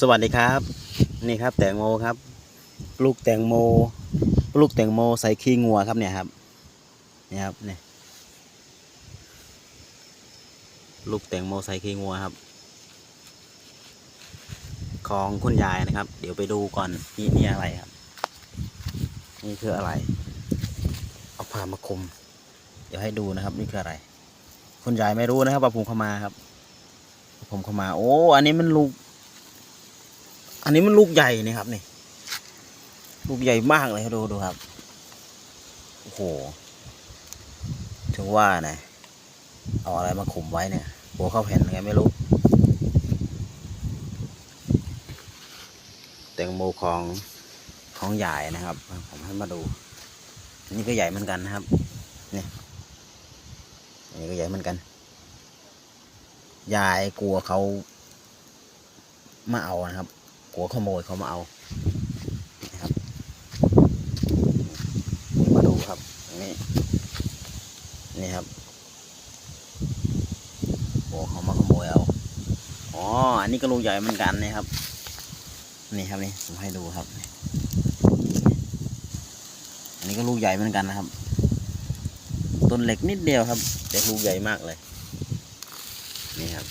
สวัสดีครับ นี่ครับแตงโมครับปลูกแตงโมปลูกแตงโมใส่ขี้งัวครับเนี่ยครับนี่ครับเนี่ยลูกแตงโมใส่ขี้งัวครับ ของคุณยายนะครับ เดี๋ยวไปดูก่อนนี่นี่อะไรครับ นี่คืออะไร เอาผ้ามาคลุม เดี๋ยวให้ดูนะครับ นี่คืออะไร คุณยายไม่รู้นะครับว่าผมเข้ามาครับ ผมเข้ามา โอ้ อันนี้มันลูก อันนี้มันลูกใหญ่นี่ครับนี่ ลูกใหญ่มากเลยครับดูดูครับ โอ้โห ถึงว่านะเอาอะไรมาขุมไว้เนี่ย หัวเข้าแผ่นไงไม่รู้ แตงโมของของใหญ่นะครับ ผมให้มาดู อันนี้ก็ใหญ่เหมือนกันนะครับ นี่ อันนี้ก็ใหญ่เหมือนกันยายกลัวเขามาเอานะครับ กลัวขโมยเขามาเอานะครับมาดูครับนี่นี่ครับกลัวเขามาขโมยเอาอ๋ออันนี้ก็ลูกใหญ่เหมือนกันนะครับ นี่ครับนี่ผมให้ดูครับ อันนี้ก็ลูกใหญ่เหมือนกันนะครับต้นเล็กนิดเดียวครับ แต่ลูกใหญ่มากเลย นี่ครับ